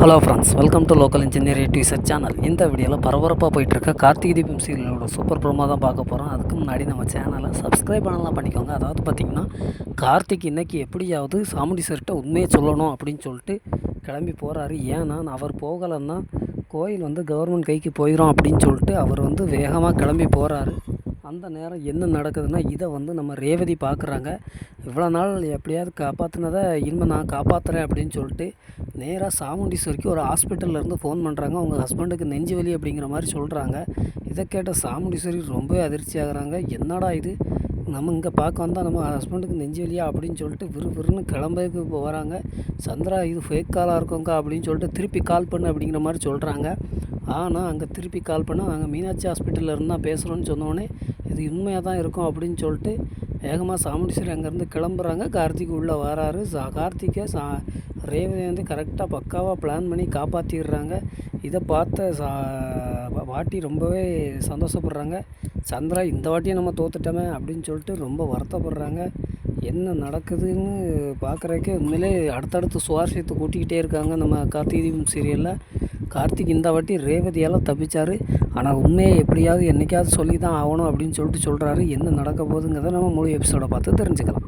Hello friends welcome to local engineer டியூசர் channel இந்த வீடியோவில் பரபரப்பாக போயிட்டுருக்க கார்த்திகை தீபம் சீரியலோட சூப்பர் ப்ரோமோ தான் பார்க்க போகிறோம் அதுக்கு முன்னாடி நம்ம சேனலை சப்ஸ்கிரைப் பண்ணலாம் பண்ணிக்கோங்க. அதாவது பார்த்திங்கன்னா கார்த்திக் இன்றைக்கி எப்படியாவது சாமுண்டி சார்கிட்ட உண்மையை சொல்லணும் அப்படின்னு சொல்லிட்டு கிளம்பி போகிறாரு ஏன்னா அவர் போகலைன்னா கோயில் வந்து கவர்மெண்ட் கைக்கு போயிடும் அப்படின்னு சொல்லிட்டு அவர் வந்து வேகமாக கிளம்பி போகிறாரு அந்த நேரம் என்ன நடக்குதுன்னா இதை வந்து நம்ம ரேவதி பார்க்குறாங்க. இவ்வளோ நாள் எப்படியாவது காப்பாற்றினதை இனிமேல் நான் காப்பாற்றுறேன் அப்படின்னு சொல்லிட்டு நேராக சாமுண்டீஸ்வரிக்கு ஒரு ஹாஸ்பிட்டல்ல இருந்து ஃபோன் பண்ணுறாங்க அவங்க ஹஸ்பண்டுக்கு நெஞ்சு வலி அப்படிங்கிற மாதிரி சொல்கிறாங்க இதை கேட்ட சாமுண்டீஸ்வரி ரொம்பவே அதிர்ச்சி ஆகுறாங்க. என்னடா இது? நம்ம இங்கே பார்க்க வந்தால் நம்ம ஹஸ்பண்டுக்கு நெஞ்சு வலியா அப்படின்னு சொல்லிட்டு விறுவிறுன்னு கிளம்புறதுக்கு போகிறாங்க சந்திரா இது ஃபேக் காலாக இருக்கோங்க அப்படின்னு சொல்லிட்டு திருப்பி கால் பண்ணு அப்படிங்கிற மாதிரி சொல்கிறாங்க ஆனால் அங்கே திருப்பி கால் பண்ணால் நாங்கள் மீனாட்சி ஹாஸ்பிட்டலில் இருந்து தான் பேசுகிறோன்னு சொன்னோடனே இது உண்மையாக தான் இருக்கும் அப்படின்னு சொல்லிட்டு வேகமாக சாமுண்டீஸ்வரி அங்கேருந்து கிளம்புறாங்க. கார்த்திக் உள்ளே வராரு. சா கார்த்திகை சா ரேவதி வந்து கரெக்டாக பக்காவாக பிளான் பண்ணி காப்பாற்றிடுறாங்க இதை பார்த்த சா வாட்டி ரொம்பவே சந்தோஷப்படுறாங்க. சந்திரா இந்த வாட்டியும் நம்ம தோத்துட்டோமே அப்படின்னு சொல்லிட்டு ரொம்ப வருத்தப்படுறாங்க. என்ன நடக்குதுன்னு பார்க்குறக்கே உண்மையிலே அடுத்தடுத்து சுவாரஸ்யத்தை கூட்டிக்கிட்டே இருக்காங்க நம்ம கார்த்திகை தீபம் சீரியலில். கார்த்திக் இந்த வாட்டி ரேவதியால் தப்பிச்சார். ஆனால் உண்மையை எப்படியாவது என்றைக்காவது சொல்லி தான் ஆகணும் அப்படின்னு சொல்லிட்டு சொல்கிறாரு என்ன நடக்க போகுதுங்கிறத நம்ம முழு எபிசோடை பார்த்து தெரிஞ்சுக்கலாம்.